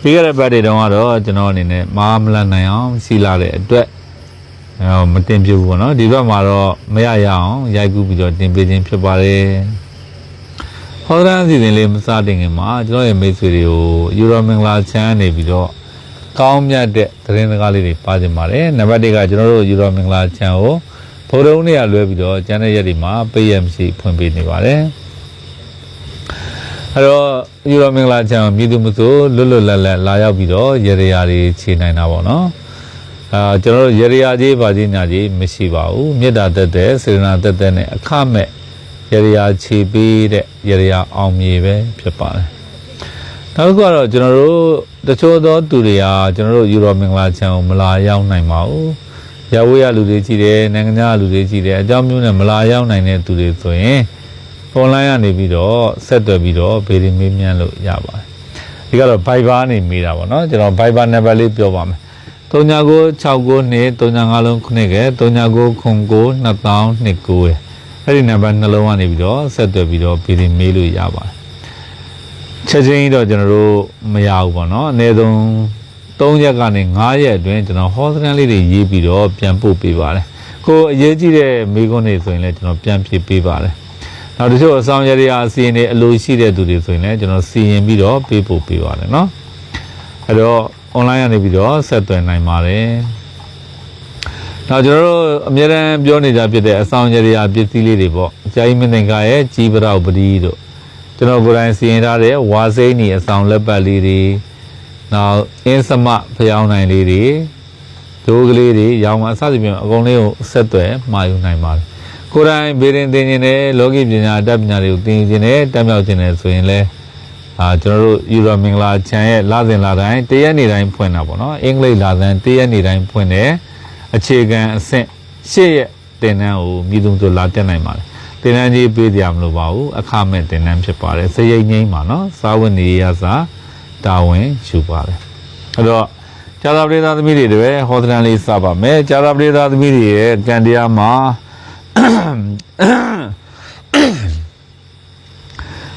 ပြီးခဲ့တဲ့ဘက်တွေတုန်းကတော့ကျွန်တော်အနေနဲ့မာမလန်နိုင်အောင်စီလာတဲ့အတွက်အဲမတင်ပြဘူးပေါ့နော်ဒီဘက်မှာတော့မရရအောင်ရိုက်ကူးပြီးတော့တင်ပေးခြင်းဖြစ်ပါတယ်ဟောဒန်စီစဉ်လေးမစတင်ခင်မှာကျွန်တော်ရဲ့မိတ်ဆွေတွေကိုယူရိုမင်္ဂလာချမ်းနေပြီးတော့ကောင်းမြတ်တဲ့သတင်းစကားလေးတွေပါကြပါတယ်နံပါတ်1ကကျွန်တော်တို့ယူရိုမင်္ဂလာချမ်းကိုဗုဒ္ဓဦးနေ့ကလွဲပြီးတော့ကျန်တဲ့ရက်တွေမှာပေးရမရှိဖွင့်ပေးနေပါတယ် အဲ့တော့ယူရိုမင်္ဂလာချမ်းမြည်သူမဆိုလွတ်လွတ်လပ်လပ်လာရောက်ပြီးတော့ရေရရာတွေခြေနိုင်တာပေါ့နော်အာကျွန်တော်တို့ရေရရာကြီးပါကြီးညာကြီးမရှိပါဘူးမေတ္တာတက်တဲ့စေတနာတက်တဲ့နဲ့အခမဲ့ရေရရာခြေပေးတဲ့ရေရရာအောင်မြေပဲဖြစ်ပါတယ်နောက်တစ်ခုကတော့ကျွန်တော်တို့တချို့သောသူတွေကကျွန်တော်တို့ယူရိုမင်္ဂလာချမ်းကိုမလာရောက်နိုင်ပါဘူးရဝေးရလူတွေကြည့်တယ်နိုင်ငံခြားလူတွေကြည့်တယ်အကြောင်းမျိုးနဲ့မလာရောက်နိုင်တဲ့သူတွေဆိုရင် online ကနေပြီးတော့ဆက်သွယ်ပြီးတော့ဗေဒီမေးမြန်းလို့ရပါတယ်ဒီကတော့ Viber နေမိတာပေါ့နော်ကျွန်တော် Viber number လေးပြောပါမယ်3969နဲ့35လုံးခုနှစ်ကဲ3909 2029ရယ်အဲ့ဒီ number နှလုံးကနေပြီးတော့ဆက်သွယ်ပြီးတော့ဗေဒီမေးလို့ရပါတယ်ချက်ချင်းတော့ကျွန်တော်တို့မရဘူးပေါ့နော်အနည်းဆုံး3ရက်ကနေ5ရက်အတွင်းကျွန်တော်ဟောစကန်လေးတွေရေးပြီးတော့ပြန်ပို့ပေးပါတယ်ကိုအရေးကြီးတဲ့မိကွန်းတွေဆိုရင်လည်းကျွန်တော်ပြန်ဖြည့်ပေးပါတယ် နောက်တချို့အဆောင်ရရအစီရင်တွေအလိုရှိတဲ့သူတွေဆိုရင်လည်းကျွန်တော်စီရင်ပြီးတော့ပေးပို့ပေးပါတယ်เนาะအဲ့တော့ online ကနေပြီးတော့ဆက်သွယ်နိုင်ပါတယ်နောက်ကျွန်တော်တို့အများအားပြောနေကြဖြစ်တဲ့အဆောင်ရရပစ္စည်းလေးတွေပေါ့ဂျာကြီးမင်းသင်္ကာရဲ့ကြီးပရောက်ပတိတို့ကျွန်တော်ကိုယ်တိုင်စီရင်ထားတဲ့ဝါစိမ့်နီအဆောင်လက်ပတ်လေးတွေနောက်အင်းစမဖျောင်းနိုင်လေးတွေဒိုးကလေးတွေရောင်မအစသဖြင့်အကုန်လေးကိုဆက်သွယ်မှာယူနိုင်ပါတယ် ကိုယ်တိုင်ဘေရင်သင်ခြင်းနဲ့လောကီပညာအတတ်ပညာတွေကိုသင်ခြင်းနဲ့တက်မြောက်ခြင်းနဲ့ဆိုရင်လည်းအာကျွန်တော်တို့ယူရိုမင်္ဂလာချန်ရဲ့လစဉ်လာတိုင်းတရက်နေ့တိုင်းဖွင့်တာပေါ့နော်အင်္ဂလိပ်လာစဉ်တရက်နေ့တိုင်းဖွင့်တယ်အခြေခံအဆင့်ရှေ့ရဲ့သင်တန်းကိုမြည်သူတို့လာတက်နိုင်ပါတယ်သင်တန်းကြီးပေးကြမလို့ပါဘူးအခမဲ့သင်တန်းဖြစ်ပါတယ်စရိတ်ငိမ့်ပါနော်စာဝတ်နေရစာတာဝန်ယူပါတယ်အဲ့တော့ကျာသာပရိသတ်သမီးတွေတွေဟောသလန်လေးစပါမယ်ကျာသာပရိသတ်သမီးတွေရဲ့ကံတရားမှာ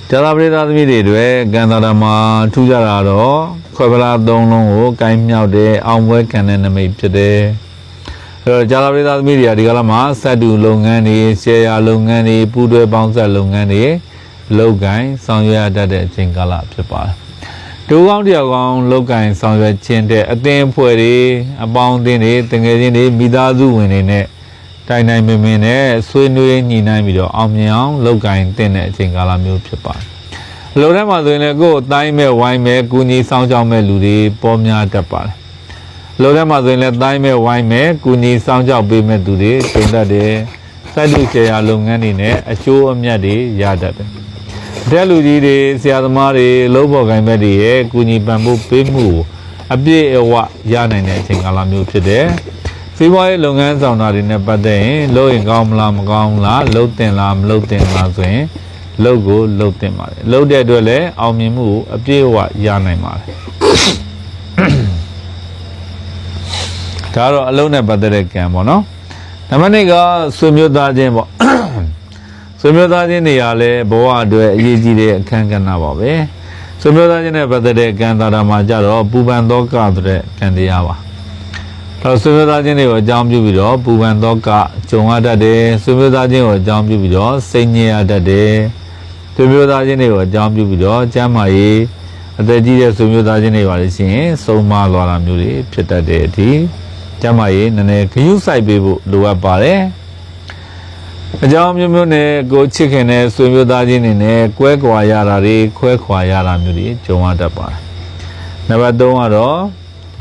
ကျာသာပရိသတ်သမီးတွေတွေကံသာဓမ္မာထူးကြတာတော့ခွဲပလာသုံးလုံးကိုကိုင်းမြောက်တဲ့အောင်ပွဲကံတဲ့နမိတ်ဖြစ်တယ်။အဲတော့ကျာသာပရိသတ်သမီးတွေကဒီကလာမှာစက်တူလုပ်ငန်းတွေရှယ်ယာလုပ်ငန်းတွေပူးတွဲပေါင်းဆက်လုပ်ငန်းတွေလုပ်ကိုင်းဆောင်ရွက်ရတတ်တဲ့အချိန်ကာလဖြစ်ပါတယ်။ဒူကောင်းတယောက်ကောင်းလုပ်ကိုင်းဆောင်ရွက်ခြင်းတဲ့အသင်းအဖွဲ့တွေအပေါင်းအသင်းတွေတငယ်ချင်းတွေမိသားစုဝင်တွေနဲ့ တိုင်တိုင်ပင်ပင်နဲ့ဆွေးနွေးညှိနှိုင်းပြီးတော့အောင်မြင်အောင်လုပ်ကိုင်တင်တဲ့အချိန်ကာလမျိုးဖြစ်ပါတယ်။အလိုထဲမှာဆိုရင်လည်းကိုယ်အတိုင်းမဲ့ဝိုင်းမဲ့ကုညီဆောင်ကြောင်းမဲ့လူတွေပေါ်များတတ်ပါတယ်။အလိုထဲမှာဆိုရင်လည်းတိုင်းမဲ့ဝိုင်းမဲ့ကုညီဆောင်ကြောင်းပေးမဲ့သူတွေတင်တတ်တယ်။စိုက်လူချေရာလုပ်ငန်းတွေနဲ့အကျိုးအမြတ်တွေရတတ်တယ်။တဲ့လူကြီးတွေဆရာသမားတွေလုံးပေါ်ကိုင်ဘက်တွေရဲ့ကုညီပံ့ပိုးပေးမှုကိုအပြည့်အဝရနိုင်တဲ့အချိန်ကာလမျိုးဖြစ်တယ်။ စီးပွားရေးလုပ်ငန်းဆောင်တာတွေနဲ့ပတ်သက်ရင်လုပ်ရင်ကောင်းမလားမကောင်းဘူးလားလုပ်တင်လားမလုပ်တင်လားဆိုရင်လုပ်ကိုလုပ်တင်ပါတယ်လုပ်တဲ့အတွက်လည်းအောင်မြင်မှုကိုအပြည့်အဝရနိုင်ပါတယ်ဒါတော့အလုံးနဲ့ပတ်သက်တဲ့ကံပေါ့နော်နံပါတ်2ကဆွေမျိုးသားချင်းပေါ့ဆွေမျိုးသားချင်းနေရာလဲဘဝအတွက်အရေးကြီးတဲ့အခန်းကဏ္ဍပါပဲဆွေမျိုးသားချင်းနဲ့ပတ်သက်တဲ့ကံသာတာမှာကြတော့ပူပန်သောကဆိုတဲ့ကံတရားပါ တော့ဆွေမျိုးသားချင်းတွေကိုအကြောင်းပြုပြီးတော့ပူပန်သောကကြုံရတတ်တယ်ဆွေမျိုးသားချင်းကိုအကြောင်းပြုပြီးတော့စိတ်ညစ်ရတတ်တယ်ဆွေမျိုးသားချင်းတွေကိုအကြောင်းပြုပြီးတော့ကျမ်းမာရေးအသက်ကြီးတဲ့ဆွေမျိုးသားချင်းတွေပါလို့ရှိရင်ဆုံးမလာတာမျိုးတွေဖြစ်တတ်တဲ့အထိကျမ်းမာရေးနည်းနည်းဂရုစိုက်ပေးဖို့လိုအပ်ပါတယ်အကြောင်းမျိုးမျိုးနဲ့ကိုချစ်ခင်တဲ့ဆွေမျိုးသားချင်းတွေနဲ့ကွဲကွာရတာတွေခွဲခွာရတာမျိုးတွေကြုံရတတ်ပါတယ်နံပါတ်3ကတော့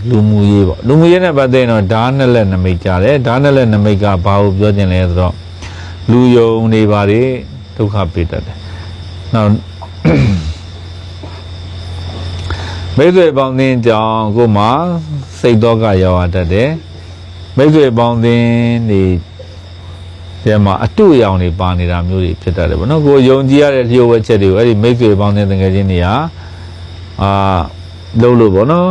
လူမှုရေးပေါ့လူမှုရေးနဲ့ပတ်သက်ရင်တော့ဓာတ်နဲ့လက်နမိတ်ကြတယ်ဓာတ်နဲ့လက်နမိတ်ကဘာကိုပြောခြင်းလဲဆိုတော့လူယုံနေပါလေဒုက္ခပေးတတ်တယ်နောက်မိတ်ဆွေပေါင်းသင်းကြောင့်ကိုယ်မှာစိတ်တော့ကရောက်ရတတ်တယ်မိတ်ဆွေပေါင်းသင်းနေဒီမှာအတူအယောင်တွေပါနေတာမျိုးတွေဖြစ်တတ်တယ်ဗောနော်ကိုယ်ယုံကြည်ရတဲ့လျှို့ဝှက်ချက်တွေကိုအဲ့ဒီမိတ်ဆွေပေါင်းသင်းတကယ်ချင်းတွေကအာလုံးလို့ဗောနော်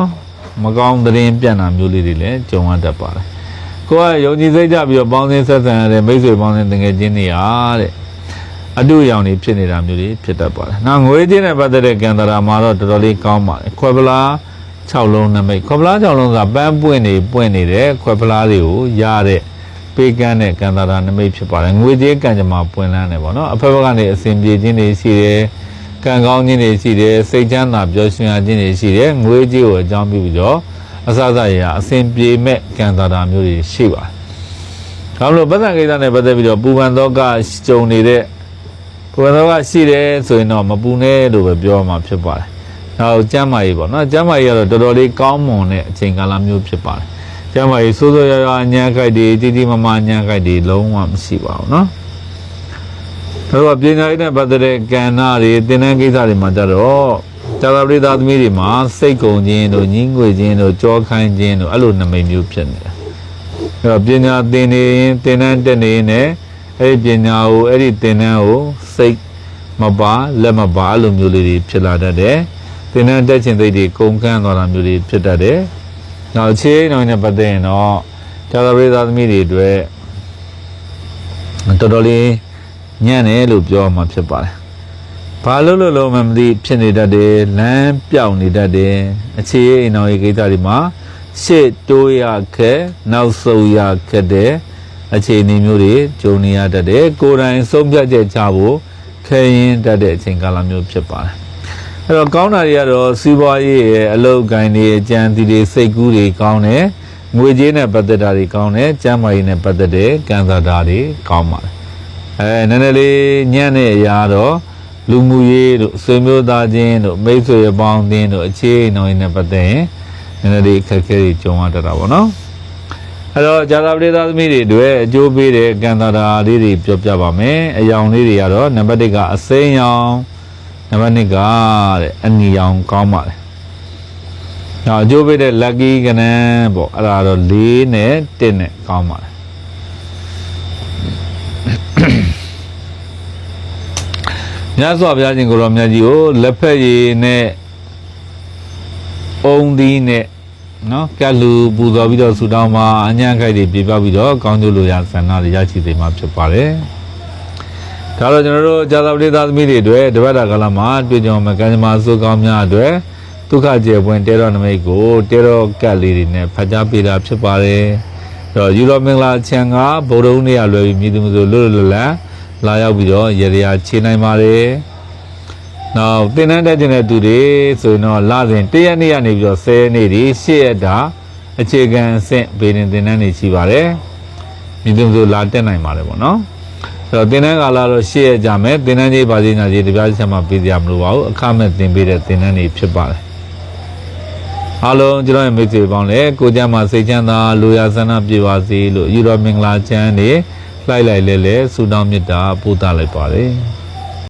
မကောင်းသတင်းပြန့်တာမျိုးလေးတွေလည်းကြုံရတတ်ပါတယ်။ကိုကယုံကြည်စိတ်ကြပြီးတော့ပေါင်းသင်းဆက်ဆံရတဲ့မိတ်ဆွေပေါင်းသင်းတကယ်ချင်းတွေဟာတဲ့အတူအယောင်တွေဖြစ်နေတာမျိုးတွေဖြစ်တတ်ပါတယ်။နောက်ငွေချင်းနဲ့ပတ်သက်တဲ့ကံတရာမှာတော့တော်တော်လေးကောင်းပါတယ်။ခွဲပလား6လုံးနမိတ်ခွက်ဖလား6လုံးကပန်းပွင့်နေပွင့်နေတဲ့ခွက်ဖလားတွေကိုရတဲ့ပေးကမ်းတဲ့ကံတာတာနမိတ်ဖြစ်ပါတယ်ငွေကြေးကံကြမ္မာပွင့်လန်းတယ်ပေါ့နော်အဖက်ဘက်ကနေအစဉ်ပြေခြင်းတွေရှိတယ် ကံကောင်းခြင်းတွေရှိတယ်စိတ်ချမ်းသာပျော်ရွှင်ရခြင်းတွေရှိတယ်ငွေကြေးကိုအကြောင်းပြုပြီးတော့အစစရအစဉ်ပြေမဲ့ကံတာတာမျိုးတွေရှိပါတယ်ဒါလို့ပတ်သက်ကိစ္စနဲ့ပတ်သက်ပြီးတော့ပူပန်တော့ကကြုံနေတဲ့ပူပန်တော့ကရှိတယ်ဆိုရင်တော့မပူနဲ့လို့ပဲပြောမှာဖြစ်ပါတယ်။နောက်ကျမ်းမာရေးပေါ့နော်ကျမ်းမာရေးကတော့တော်တော်လေးကောင်းမွန်တဲ့အချိန်ကာလမျိုးဖြစ်ပါတယ်။ကျမ်းမာရေးစိုးစိုးရွားရွားအညာခိုက်တွေတီတီမမအညာခိုက်တွေလုံးဝမရှိပါဘူးနော်။ ဒါတော့ပညာရေးနဲ့ပတ်သက်တဲ့ကဏ္ဍတွေသင်တန်းကိစ္စတွေမှာကြတော့တာသာပရိသသမီးတွေမှာစိတ်ကုန်ခြင်းတို့ညှင်းငွေခြင်းတို့ကြောခိုင်းခြင်းတို့အဲ့လိုနမိတ်မျိုးဖြစ်နေတယ်။အဲ့တော့ပညာသင်နေရင်သင်တန်းတက်နေရင်လည်းအဲ့ဒီပညာကိုအဲ့ဒီသင်တန်းကိုစိတ်မပါလက်မပါအဲ့လိုမျိုးလေးတွေဖြစ်လာတတ်တယ်။သင်တန်းတက်ခြင်းသိတွေကုန်ကန်းသွားတာမျိုးတွေဖြစ်တတ်တယ်။နောက်အခြေအနေနဲ့ပတ်သက်ရင်တော့တာသာပရိသသမီးတွေအတွက်တော်တော်လေး ညံ့တယ်လို့ပြောမှဖြစ်ပါတယ်။ဘာလို့လို့လို့မမသိဖြစ်နေတတ်တယ်လမ်းပြောင်နေတတ်တယ်အခြေအိမ်တော်ရေးကိစ္စတွေမှာရှေ့တိုးရခက်နောက်ဆုတ်ရခက်တဲ့အခြေအနေမျိုးတွေကြုံနေရတတ်တယ်ကိုယ်တိုင်ဆုံးဖြတ်ချက်ချဖို့ခဲရင်တတ်တဲ့အချိန်ကာလမျိုးဖြစ်ပါတယ်အဲ့တော့ကောင်းတာတွေကတော့စီးပွားရေးရဲ့အလုပ်ကိုင်းတွေအကြံစီတွေစိတ်ကူးတွေကောင်းတယ်ငွေကြေးနဲ့ပတ်သက်တာတွေကောင်းတယ်ကျန်းမာရေးနဲ့ပတ်သက်တဲ့ကံစားတာတွေကောင်းပါတယ် အဲနည်းနည်းလေးညံ့တဲ့အရာတော့လူမှုရေးတို့ဆွေမျိုးသားချင်းတို့မိတ်ဆွေအပေါင်းအသင်းတို့အခြေအနေတွေနဲ့ပတ်သက်ရင်နည်းနည်းလေးအခက်အခဲတွေကြုံရတတ်တာပေါ့နော်အဲ့တော့ဂျာတာပရိသသမီးတွေအတွက်အကျိုးပေးတဲ့ကံတာတာလေးတွေပြောပြပါမယ်အယောင်လေးတွေကတော့နံပါတ်1ကအစိမ်းရောင်နံပါတ်2ကတဲ့အနီရောင်ကောင်းပါတယ်နောက်အကျိုးပေးတဲ့ lucky ကနန်းပေါ့အဲ့ဒါတော့4နဲ့1နဲ့ကောင်းပါတယ် မြတ်စွာဘုရားရှင်ကိုရောမြတ်ကြီးကိုလက်ဖက်ရည်နဲ့အုံသီးနဲ့နော်ကလူပူဇော်ပြီးတော့ဆူတောင်းမှာအညံ့ခိုက်တွေပြပပြီးတော့ကောင်းကျိုးလိုရာဆန္ဒတွေရရှိသိမှာဖြစ်ပါတယ်။ဒါတော့ကျွန်တော်တို့ဇာတာပရိသသမီးတွေအတွက်တပတ်တာကာလမှာတွေ့ကြုံမှာကံကြမ္မာစုကောင်းများအတွက်ဒုက္ခကျေပွင့်တဲတော်နမိတ်ကိုတဲတော်ကတ်လေးတွေနဲ့ဖတ်ကြားပေးတာဖြစ်ပါတယ်။အဲ့ တော့ယူရောမင်္ဂလာချံကဗုဒ္ဓဦးနေ့ရလွယ်ပြီးမြည်သူမျိုးလွတ်လွတ်လပ်လပ်လာရောက်ပြီးတော့ရေရာခြေနိုင်ပါတယ်။နောက်သင်တန်းတက်တဲ့သူတွေဆိုရင်တော့လစဉ်၁ရက်နေ့ကနေပြီးတော့10ရက်နေ့ဒီ10ရက်တာအခြေခံအဆင့်ဘေးရင်သင်တန်းတွေရှိပါတယ်။မြည်သူမျိုးလာတက်နိုင်ပါတယ်ပေါ့နော်။အဲ့တော့သင်တန်းကာလတော့10ရက်ကြာမယ်သင်တန်းကြီးပါစီနာကြီးတပြားချက်မှပေးကြမလို့ပါဘူးအခမဲ့သင်ပေးတဲ့သင်တန်းတွေဖြစ်ပါတယ်။ အားလုံးကျွန်တော်ရဲ့မိတ်ဆွေပေါင်းလည်းကိုကြမ်းမှာစိတ်ချမ်းသာလူရဆန္ဒပြေပါစေလို့ယူတော်မင်္ဂလာချမ်းနေလိုက်လိုက်လဲလဲဆုတောင်းမေတ္တာပို့သလိုက်ပါတယ်။